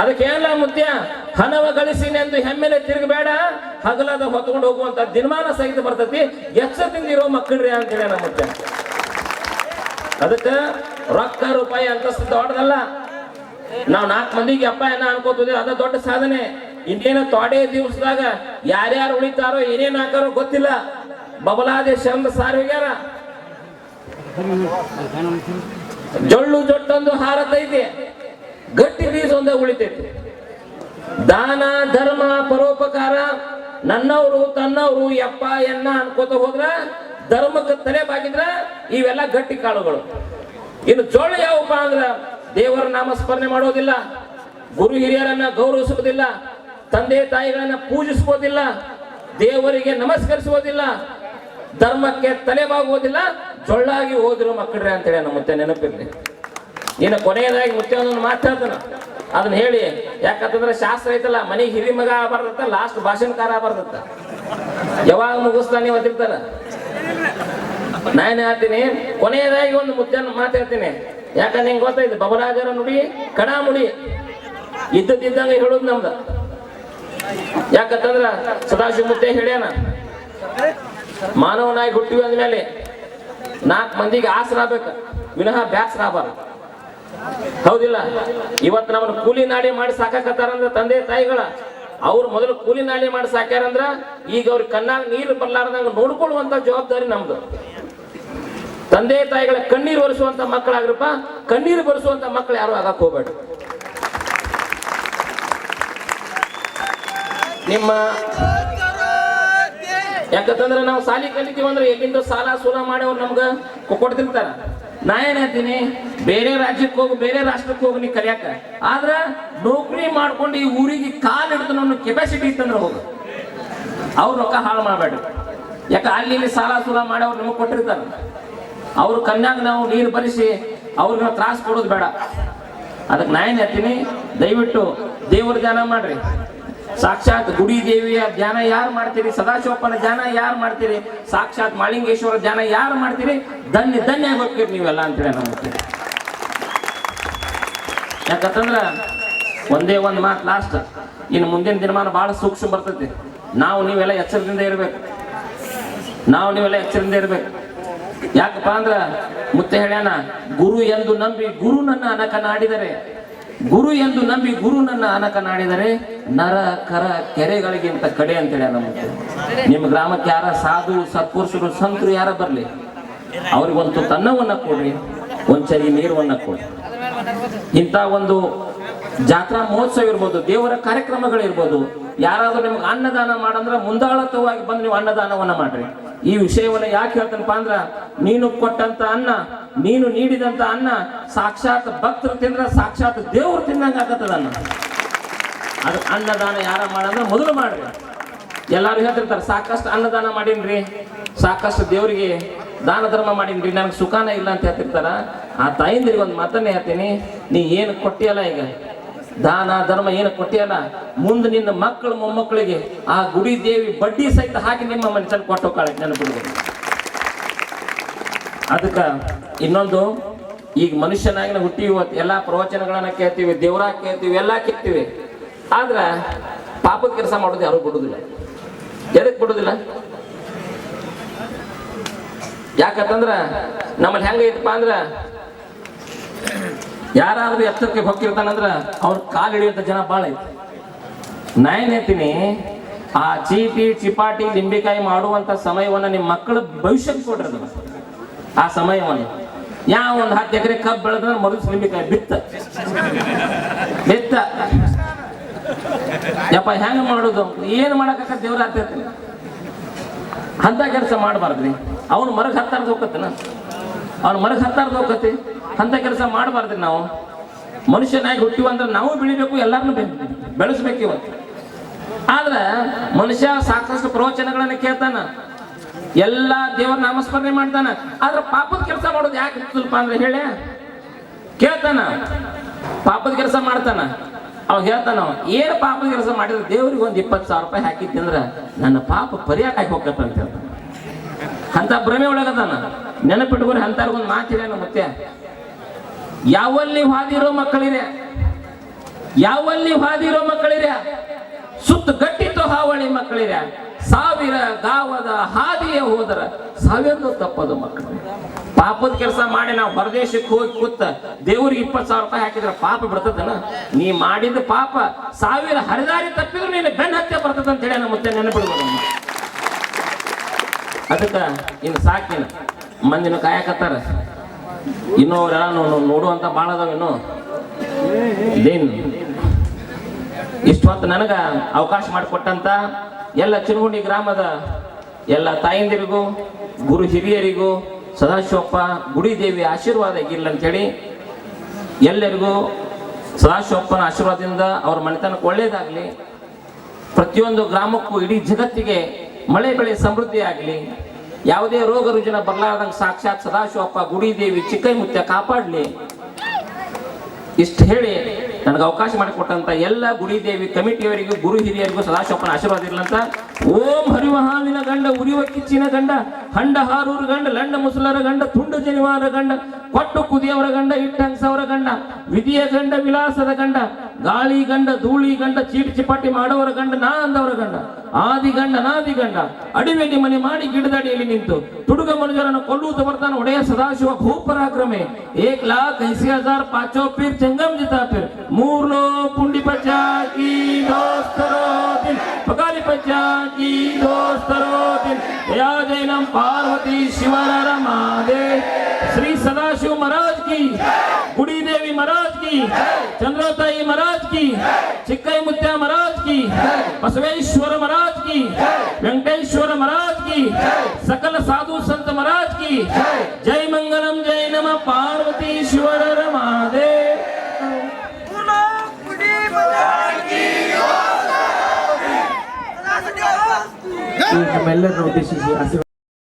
ಅದಕ್ಕೆ ಏನಲ್ಲ ಮುತ್ಯ? ಹಣವ ಗಳಿಸಿನಿ ಎಂದು ಹೆಮ್ಮೆಲೆ ತಿರುಗಬೇಡ. ಹಗಲಾದ ಹೊತ್ಕೊಂಡು ಹೋಗುವಂತ ದಿನಮಾನ ಸಹಿತ ಬರ್ತತಿ. ಎಚ್ಚರದಿಂದ ಇರೋ ಮಕ್ಕಳ್ರಿ ಅಂತ ಹೇಳಿ ನಮ್ಮ ಮುತ್ಯ. ಅದಕ್ಕ ರೊಕ್ಕ ರೂಪಾಯಿ ಅಂತಸ್ತು ದೊಡ್ಡದಲ್ಲ. ನಾವ್ ನಾಲ್ಕು ಮಂದಿಗೆ ಅಪ್ಪ ಏನ ಅನ್ಕೋತೀವಿ ಅದ ದೊಡ್ಡ ಸಾಧನೆ. ಇನ್ನೇನು ತೋಡೆ ದಿವಸದಾಗ ಯಾರ್ಯಾರು ಉಳಿತಾರೋ, ಏನೇನ್ ಹಾಕಾರೋ ಗೊತ್ತಿಲ್ಲ. ಬಬಲಾದೇಶ ಸಾರ್ ಹೋಗ್ಯಾರ ಜೊಳ್ಳು ಜೊಟ್ಟೊಂದು ಹಾರತೈತಿ. ಗಟ್ಟಿ ಬೀಜ ಒಂದೇ ಉಳಿತೈತಿ. ದಾನ, ಧರ್ಮ, ಪರೋಪಕಾರ, ನನ್ನವರು, ತನ್ನವರು, ಯಪ್ಪ, ಎನ್ನ ಅನ್ಕೋತ ಹೋದ್ರ, ಧರ್ಮಕ್ಕೆ ತಲೆ ಬಾಗಿದ್ರ ಇವೆಲ್ಲ ಗಟ್ಟಿ ಕಾಳುಗಳು. ಇನ್ನು ಜೋಳ ಯಾವಪ್ಪ ಅಂದ್ರ ದೇವರ ನಾಮಸ್ಮರಣೆ ಮಾಡೋದಿಲ್ಲ, ಗುರು ಹಿರಿಯರನ್ನ ಗೌರವಿಸುವುದಿಲ್ಲ, ತಂದೆ ತಾಯಿಗಳನ್ನ ಪೂಜಿಸುವುದಿಲ್ಲ, ದೇವರಿಗೆ ನಮಸ್ಕರಿಸುವುದಿಲ್ಲ, ಧರ್ಮಕ್ಕೆ ತಲೆ ಬಾಗುವುದಿಲ್ಲ, ಜೊಳ್ಳಾಗಿ ಹೋದ್ರು ಮಕ್ಕಳ್ರೆ ಅಂತೇಳಿ ನಮ್ಮ ಮತ್ತೆ ನೆನಪಿರ್ಲಿ. ಇನ್ನು ಕೊನೆಯದಾಗಿ ಮುತ್ತೇವನ ಒಂದೊಂದು ಮಾತಾಡ್ತಾನ ಅದನ್ನ ಹೇಳಿ, ಯಾಕಂತಂದ್ರೆ ಶಾಸ್ತ್ರ ಐತಲ್ಲ, ಮನೆಗೆ ಹಿರಿ ಮಗ ಬರ್ದತ್ತ ಲಾಸ್ಟ್ ಭಾಷಣಕಾರ ಬರ್ದತ್ತ ಯಾವಾಗ ಮುಗಿಸ್ತಾನೆ ಓದಿರ್ತಾರ ನಾನು ಹೇಳ್ತೀನಿ, ಕೊನೆಯದಾಗಿ ಒಂದು ಮುದ್ದೆನ ಮಾತಾಡ್ತೀನಿ ಯಾಕಂದ್ರೆ ನಿಂಗೆ ಗೊತ್ತಾಯ್ತು ಬಬರಾಜರ ನುಡಿ ಕಡ ಮುಡಿ ಇದ್ದದ್ದಿದ್ದಂಗೆ ಹೇಳೋದು ನಮ್ದು. ಯಾಕಂತಂದ್ರ ಸದಾಶಿವ ಮುತ್ತೆ ಹೇಳ್ಯಾನ, ಮಾನವನಾಗಿ ಹುಟ್ಟಿವಿ ಅಂದ್ಮೇಲೆ ನಾಲ್ಕು ಮಂದಿಗೆ ಆಸರ ಆಗ್ಬೇಕು, ವಿನಃ ಬ್ಯಾಸರ ಆಗಬಾರ್ದು. ಹೌದಿಲ್ಲ? ಇವತ್ತು ನಮ್ಮನ್ನು ಕೂಲಿ ನಾಡಿ ಮಾಡಿ ಸಾಕಾಕತ್ತಾರಂದ್ರ ತಂದೆ ತಾಯಿಗಳ. ಅವ್ರು ಮೊದಲು ಕೂಲಿ ನಾಡಿ ಮಾಡಿ ಸಾಕ್ಯಾರಂದ್ರ ಈಗ ಅವ್ರ ಕಣ್ಣಾಗ ನೀರು ಬರ್ಲಾರ್ದಂಗ ನೋಡ್ಕೊಳ್ಳುವಂತ ಜವಾಬ್ದಾರಿ ನಮ್ದು. ತಂದೆ ತಾಯಿಗಳ ಕಣ್ಣೀರು ಒರೆಸುವಂತ ಮಕ್ಕಳಾಗ್ರಪ್ಪ, ಕಣ್ಣೀರು ಬರೆಸುವಂತ ಮಕ್ಕಳು ಯಾರು ಆಗಕ್ ಹೋಗ್ಬೇಡ ನಿಮ್ಮ ಯಾಕಂತಂದ್ರೆ ನಾವು ಸಾಲಿ ಕಲಿತೀವಂದ್ರೆ ಎಲ್ಲಿಂದ ಸಾಲ ಸೂಲ ಮಾಡಿ ಅವ್ರು ನಮ್ಗ ಕೊಡ್ತಿರ್ತಾರ. ನಾ ಏನ್ ಹೇಳ್ತೀನಿ? ಬೇರೆ ರಾಜ್ಯಕ್ಕೆ ಹೋಗಿ, ಬೇರೆ ರಾಷ್ಟ್ರಕ್ಕೆ ಹೋಗಿ ನೀ ಕಲಿಯಾಕ ಆದ್ರೆ ನೌಕರಿ ಮಾಡ್ಕೊಂಡು ಈ ಊರಿಗೆ ಕಾಲ್ ಹಿಡಿದು ನನ್ನ ಕೆಪಾಸಿಟಿ ಇತ್ತಂದ್ರೆ ಹೋಗು. ಅವ್ರು ರೊಕ್ಕ ಹಾಳು ಮಾಡಬೇಡ ಯಾಕ ಅಲ್ಲಿ ಇಲ್ಲಿ ಸಾಲ ಸೂಲ ಮಾಡಿ ಅವ್ರು ನಿಮಗೆ ಕೊಟ್ಟಿರ್ತಾರೆ? ಅವ್ರ ಕನ್ಯಾಗ ನಾವು ನೀರು ಬರಿಸಿ ಅವ್ರಿಗೆ ನಾವು ತ್ರಾಸ ಕೊಡೋದು ಬೇಡ. ಅದಕ್ಕೆ ನಾ ಏನು ಹೇಳ್ತೀನಿ? ದಯವಿಟ್ಟು ದೇವ್ರ ಧ್ಯಾನ ಮಾಡ್ರಿ. ಸಾಕ್ಷಾತ್ ಗುಡಿ ದೇವಿಯ ಧ್ಯಾನ ಯಾರು ಮಾಡ್ತೀರಿ? ಸದಾಶಿವಪ್ಪನ ಧ್ಯಾನ ಯಾರು ಮಾಡ್ತೀರಿ? ಸಾಕ್ಷಾತ್ ಮಾಳಿಂಗೇಶ್ವರ ಧ್ಯಾನ ಯಾರು ಮಾಡ್ತೀರಿ? ಧನ್ಯ ಧನ್ಯ ಆಗೋಗ್ತೀರಿ ನೀವೆಲ್ಲ ಅಂತೇಳಿ ನಮಗೆ ಯಾಕಂತಂದ್ರ ಒಂದೇ ಒಂದು ಮಾತು ಲಾಸ್ಟ್ ಇನ್ನು ಮುಂದಿನ ದಿನಮಾನ ಬಹಳ ಸೂಕ್ಷ್ಮ ಬರ್ತೈತಿ. ನಾವು ನೀವೆಲ್ಲ ಎಚ್ಚರದಿಂದ ಇರ್ಬೇಕು. ನಾವು ನೀವೆಲ್ಲ ಎಚ್ಚರದಿಂದ ಇರ್ಬೇಕು. ಯಾಕಪ್ಪ ಅಂದ್ರ ಮುತ್ತೆ ಹೇಳ್ಯಾನ, ಗುರು ಎಂದು ನಂಬಿ ಗುರು ನನ್ನ ಅನಕ ನಾಡಿದರೆ, ಗುರು ಎಂದು ನಂಬಿ ಗುರು ನನ್ನ ಅನಕ ನಾಡಿದರೆ, ನರ, ಕರ, ಕೆರೆಗಳಿಗಿಂತ ಕಡೆ ಅಂತ ಹೇಳ್ಯಾನ ನಿಮ್ಮ ಗ್ರಾಮಕ್ಕೆ ಯಾರ ಸಾಧು, ಸತ್ಪುರುಷರು, ಸಂತರು ಯಾರ ಬರಲಿ? ಅವ್ರಿಗೊಂದು ತನ್ನವನ್ನ ಕೊಡ್ರಿ, ಒಂದ್ ಚರಿ ನೀರವನ್ನ ಕೊಡ್ರಿ. ಇಂಥ ಒಂದು ಜಾತ್ರಾ ಮಹೋತ್ಸವ ಇರ್ಬೋದು, ದೇವರ ಕಾರ್ಯಕ್ರಮಗಳಿರ್ಬೋದು ಯಾರಾದ್ರೂ ನಿಮ್ಗೆ ಅನ್ನದಾನ ಮಾಡಂದ್ರೆ ಮುಂದಾಳತ್ವವಾಗಿ ಬಂದು ನೀವು ಅನ್ನದಾನವನ್ನ ಮಾಡ್ರಿ. ಈ ವಿಷಯವನ್ನ ಯಾಕೆ ಹೇಳ್ತೇನಪ್ಪ ಅಂದ್ರ, ನೀನು ಕೊಟ್ಟಂತ ಅನ್ನ, ನೀನು ನೀಡಿದಂತ ಅನ್ನ ಸಾಕ್ಷಾತ್ ಭಕ್ತರು ತಿಂದ್ರ ಸಾಕ್ಷಾತ್ ದೇವ್ರು ತಿನ್ನಂಗ ಆಗತ್ತದ ಅನ್ನ. ಅದು ಅನ್ನದಾನ ಯಾರ ಮಾಡಂದ್ರೆ ಮೊದಲು ಮಾಡ್ರಿ. ಎಲ್ಲಾರು ಹೇಳ್ತಿರ್ತಾರೆ, ಸಾಕಷ್ಟು ಅನ್ನದಾನ ಮಾಡೀನ್ರಿ, ಸಾಕಷ್ಟು ದೇವರಿಗೆ ದಾನ ಧರ್ಮ ಮಾಡೀನ್ರಿ ನನಗೆ ಸುಖಾನ ಇಲ್ಲ ಅಂತ ಹೇಳ್ತಿರ್ತಾರ. ಆ ತಾಯಿಂದ್ರಿಗೆ ಒಂದು ಮಾತನ್ನೇ ಹೇಳ್ತೀನಿ, ನೀ ಏನು ಕೊಟ್ಟಿಯಲ್ಲ ಈಗ? ದಾನ ಧರ್ಮ ಏನು ಕೊಟ್ಟಿಯಲ್ಲ? ಮುಂದೆ ನಿನ್ನ ಮಕ್ಕಳು ಮೊಮ್ಮಕ್ಕಳಿಗೆ ಆ ಗುಡಿ ದೇವಿ ಬಡ್ಡಿ ಸಹಿತ ಹಾಕಿ ನಿಮ್ಮ ಮನುಷ್ಯನ ಕೊಟ್ಟು ಹೋಗ್ತಾಳೆ ನೆನಪಿಡ್ಬೇಕು ಅದಕ್ಕೆ ಇನ್ನೊಂದು, ಈಗ ಮನುಷ್ಯನಾಗಿ ಹುಟ್ಟಿ ಇವತ್ತು ಎಲ್ಲ ಪ್ರವಚನಗಳನ್ನ ಕೇಳ್ತೀವಿ ದೇವರ ಕೇಳ್ತೀವಿ, ಎಲ್ಲಾ ಕೇಳ್ತೀವಿ. ಆದ್ರ ಪಾಪ ಕೆಲಸ ಮಾಡೋದು ಯಾರು ಬಿಡುದಿಲ್ಲ. ಎದಕ್ಕೆ ಬಿಡುದಿಲ್ಲ? ಯಾಕಂತಂದ್ರ ನಮ್ಮಲ್ಲಿ ಹೆಂಗೈತಪ್ಪ ಅಂದ್ರ ಯಾರಾದ್ರೂ ಎತ್ತರಕ್ಕೆ ಹೊಕ್ಕಿರ್ತಾನಂದ್ರ ಅವ್ರ ಕಾಲು ಹಿಡಿಯುವಂತ ಜನ ಭಾಳ ಐತಿ. ನಾ ಹೇಳ್ತೀನಿ, ಆ ಚೀಟಿ, ಚಿಪಾಟಿ, ಲಿಂಬಿಕಾಯಿ ಮಾಡುವಂತ ಸಮಯವನ್ನ ನಿಮ್ಮ ಮಕ್ಕಳ ಭವಿಷ್ಯಕ್ಕೆ ಕೊಡ್ರಿ. ಆ ಸಮಯವನ್ನು. ಯಾವ ಒಂದು ಹತ್ತು ಎಕರೆ ಕಬ್ಬು ಬೆಳೆದ್ರೆ ಮರುಸ್ ಲಿಂಬಿಕಾಯಿ ಬಿತ್ತ. ಬಿತ್ತ. ಯಪ್ಪ, ಹೆಂಗ ಮಾಡೋದು? ಏನು ಮಾಡಕ್ಕ ದೇವ್ರ ಆಗ್ತೈತಿ ಅಂತ ಕೆಲಸ ಮಾಡಬಾರ್ದ್ರಿ. ಅವನು ಮರಗೆ ಹತ್ತಾರ್ದು ಹೋಗತ್ತನ ಅವ್ನು ಮರಗೆ ಹತ್ತಾರ್ದು ಹೋಗತ್ತೆ ಅಂತ ಕೆಲಸ ಮಾಡಬಾರ್ದ್ರಿ ನಾವು. ಮನುಷ್ಯನಾಗಿ ಹುಟ್ಟಿವ ಅಂದ್ರೆ ನಾವು ಬೆಳಿಬೇಕು ಎಲ್ಲರನ್ನು ಬೆಳೆಸ್ಬೇಕು ಇವತ್ತು. ಆದ್ರೆ ಮನುಷ್ಯ ಸಾಕಷ್ಟು ಪ್ರವಚನಗಳನ್ನು ಕೇಳ್ತಾನ. ಎಲ್ಲ ದೇವರ ನಾಮಸ್ಮರಣೆ ಮಾಡ್ತಾನ. ಆದ್ರೆ ಪಾಪದ ಕೆಲಸ ಮಾಡೋದು ಯಾಕೆ ಸ್ವಲ್ಪ ಅಂದ್ರೆ ಹೇಳಿ? ಕೇಳ್ತಾನ. ಪಾಪದ ಕೆಲಸ ಮಾಡ್ತಾನ. ಅವ ಹೇಳ್ತಾನ, ಏನು ಪಾಪದ ಕೆಲಸ ಮಾಡಿದ್ರೆ? ದೇವ್ರಿಗೆ ಒಂದು ಇಪ್ಪತ್ತು ಸಾವಿರ ರೂಪಾಯಿ ಹಾಕಿದ್ದೆ ಅಂದ್ರ ನನ್ನ ಪಾಪ ಪರಿಹಾರ ಹೋಗ್ತೈತೆ ಅಂತ ಹೇಳ್ತಾನ. ಅಂತ ಭ್ರಮೆ ಒಳಗದಾನ. ಒಂದು ಮಾತಿದೆ ನಮ್ಮ ಮತ್ತೆ. ಯಾವಲ್ಲಿ ಹಾದಿರೋ ಮಕ್ಕಳಿದೆ ಯಾವಲ್ಲಿ ಹಾದಿರೋ ಮಕ್ಕಳಿದೆ ಸುತ್ತ ಗಟ್ಟಿತ್ತು ಹಾವಳಿ ಮಕ್ಕಳಿದೆ ಸಾವಿರ ಗಾವದ ಹಾದಿಯ ಹೋದರ ಸಾವಿರ ತಪ್ಪದು ಮಕ್ಕಳು. ಪಾಪದ ಕೆಲಸ ಮಾಡಿ ನಾವು ಹೊರದೇಶಕ್ಕೆ ಹೋಗಿ ಕೂತ ದೇವ್ರಿಗೆ ಇಪ್ಪತ್ತು ಸಾವಿರ ರೂಪಾಯಿ ಹಾಕಿದ್ರೆ ಪಾಪ ಬರ್ತದನ? ನೀ ಮಾಡಿದ ಪಾಪ ಸಾವಿರ ಹರಿದಾರಿ ತಪ್ಪಿದ್ರು ನೀನು ಬೆನ್ನ ಹತ್ಯೆ ಬರ್ತದ ಅಂತ ಹೇಳಿ ನಮ್ಮ ಮತ್ತೆ ನೆನಪಿಡ್ಬೋದು ಅದಕ್ಕ ಇನ್ನು ಸಾಕಿನ ಮಂದಿನ ಕಾಯಕತ್ತಾರ. ಇನ್ನೂ ಅವರೆಲ್ಲ ನೋಡುವಂತ ಭಾಳ ಅದಾವ ಇನ್ನು. ದೇನ್, ಇಷ್ಟು ಹೊತ್ತು ನನಗೆ ಅವಕಾಶ ಮಾಡಿಕೊಟ್ಟಂತ ಎಲ್ಲ ಚಿನಗುಂಡಿ ಗ್ರಾಮದ ಎಲ್ಲ ತಾಯಂದಿರಿಗೂ, ಗುರು ಹಿರಿಯರಿಗೂ, ಸದಾಶಿವಪ್ಪ ಗುಡಿ ದೇವಿ ಆಶೀರ್ವಾದ ಅಂತೇಳಿ ಎಲ್ಲರಿಗೂ ಸದಾಶಿವಪ್ಪನ ಆಶೀರ್ವಾದದಿಂದ ಅವ್ರ ಮನೆತನಕ್ಕೆ ಒಳ್ಳೇದಾಗಲಿ. ಪ್ರತಿಯೊಂದು ಗ್ರಾಮಕ್ಕೂ ಇಡೀ ಜಗತ್ತಿಗೆ ಮಳೆ ಬೆಳೆ ಸಮೃದ್ಧಿ ಆಗಲಿ, ಯಾವುದೇ ರೋಗ ರುಜಿನ ಬರಲಾರ್ದಂಗೆ ಸಾಕ್ಷಾತ್ ಸದಾಶಿವಪ್ಪ ಗುಡಿ ದೇವಿ ಚಿಕ್ಕೈ ಮುತ್ಯ ಕಾಪಾಡಲಿ. ಇಷ್ಟು ಹೇಳಿ ನನಗೆ ಅವಕಾಶ ಮಾಡಿಕೊಟ್ಟಂತ ಎಲ್ಲ ಗುಡಿ ದೇವಿ ಕಮಿಟಿಯವರಿಗೂ, ಗುರು ಹಿರಿಯರಿಗೂ ಸದಾಶಿವಪ್ಪನ ಆಶೀರ್ವಾದ ಇರ್ಲಂತ ಓಂ ಹರಿವ ಗಂಡ, ಉರಿವ ಕಿಚ್ಚಿನ ಗಂಡ, ಹಂಡ ಹಾರೂರು ಗಂಡ, ಲಂಡ ಮುಸಲರ ಗಂಡ, ತುಂಡು ಜನಿವಾರ ಗಂಡ, ಕೊಟ್ಟು ಕುದಿಯವರ ಗಂಡ, ಇಟ್ಟಂಗ್ಸವರ ಗಂಡ, ವಿಧಿಯ ಗಂಡ, ವಿಲಾಸದ ಗಂಡ, ಗಾಳಿ ಗಂಡ, ಧೂಳಿ ಗಂಡ, ಚೀಟಿ ಚಿಪಾಟಿ ಮಾಡುವವರ ಗಂಡ, ನಾ ಅಂದವರ ಗಂಡ, ಆದಿ ಗಂಡ, ನಾದಿ ಗಂಡ ಅಡಿವೆಗೆ ಮನೆ ಮಾಡಿ ಗಿಡದಡಿಯಲ್ಲಿ ನಿಂತು, ತುಡುಗ ಮನುಜರನ್ನು ಕೊಲ್ಲುವುದು ಬರ್ತಾನೆ ಒಡೆಯ ಸದಾಶಿವ ಭೂಪರಾಕ್ರಮೆ ಏಕ್ ಲಾಖ್ ಐಸಿ ಹಜಾರ್ ಪಾಚೋ ಪೀರ್ ಚಂಗಮ್ ಜಿತಾ ಪೀರ್ ಮೂರ್ ಲೋ ಪುಂಡಿ ಪಚಾಕಿ ದೋಸ್ತರೋ. दिन पगारी पंचायत की दोस्तरो दिन दया जैनम पार्वती शिवर महादेव श्री सदाशिव महाराज की गुड़ी देवी महाराज की चंद्रोताई महाराज की, चिक्कई मुत्या महाराज की, बसवेश्वर महाराज की, वेंकटेश्वर महाराज की, सकल साधु संत महाराज की। जय मंगलम, जय नम, पार्वती शिवर महादेव ಈ ನಮ್ಮೆಲ್ಲರನ್ನು ಉದ್ದೇಶಿಸಿ ಆಶೀರ್ವಾದ